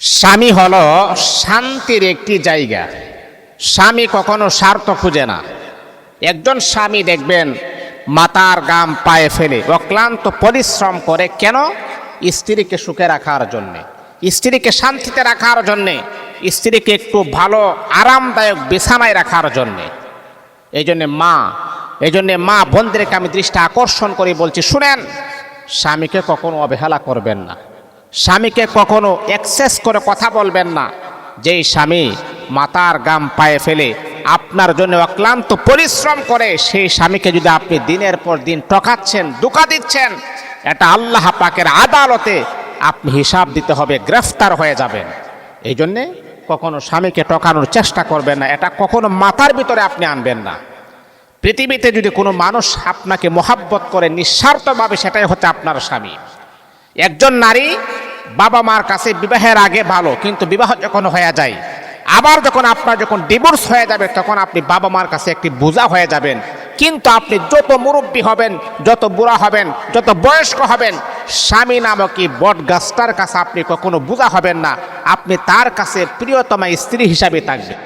স্বামী হলো শান্তির একটি জায়গা। স্বামী কখনো স্বার্থ খুঁজে না। একজন স্বামী দেখবেন মাতার গাম পায়ে ফেলে, অক্লান্ত পরিশ্রম করে কেন? স্ত্রীকে সুখে রাখার জন্যে। স্ত্রীকে শান্তিতে রাখার জন্যে, স্ত্রীকে একটু ভালো, আরামদায়ক বিছানায় রাখার জন্যে। এই জন্যে মা এই জন্যে মা বোনদেরকে আমি দৃষ্টি আকর্ষণ করে বলছি, শুনেন, স্বামীকে কখনো অবহেলা করবেন না। স্বামীকে কখনো এক্সেস করে কথা বলবেন না। যেই স্বামী মাতার গাম পায়ে ফেলে আপনার জন্য অক্লান্ত পরিশ্রম করে, সেই স্বামীকে যদি আপনি দিনের পর দিন টকাচ্ছেন দুকা দিচ্ছেন, এটা আল্লাহ পাকের আদালতে আপনি হিসাব দিতে হবে, গ্রেফতার হয়ে যাবেন। এই জন্যে কখনো স্বামীকে টকানোর চেষ্টা করবেন না, এটা কখনো মাথার ভিতরে আপনি আনবেন না। পৃথিবীতে যদি কোনো মানুষ আপনাকে মোহাব্বত করে, নিঃস্বার্থভাবে, সেটাই হচ্ছে আপনার স্বামী। একজন নারী বাবা মার কাছে বিবাহের আগে ভালো, কিন্তু বিবাহ যখন হয়ে যায়, আবার যখন আপনার যখন ডিভোর্স হয়ে যাবে, তখন আপনি বাবা মার কাছে একটি বোঝা হয়ে যাবেন। কিন্তু আপনি যত মুরব্বী হবেন, যত বুড়া হবেন, যত বয়স্ক হবেন, স্বামী নামক এই বট গাছটার কাছে আপনি কখনো বোঝা হবেন না। আপনি তার কাছে প্রিয়তমা স্ত্রী হিসাবে থাকবেন।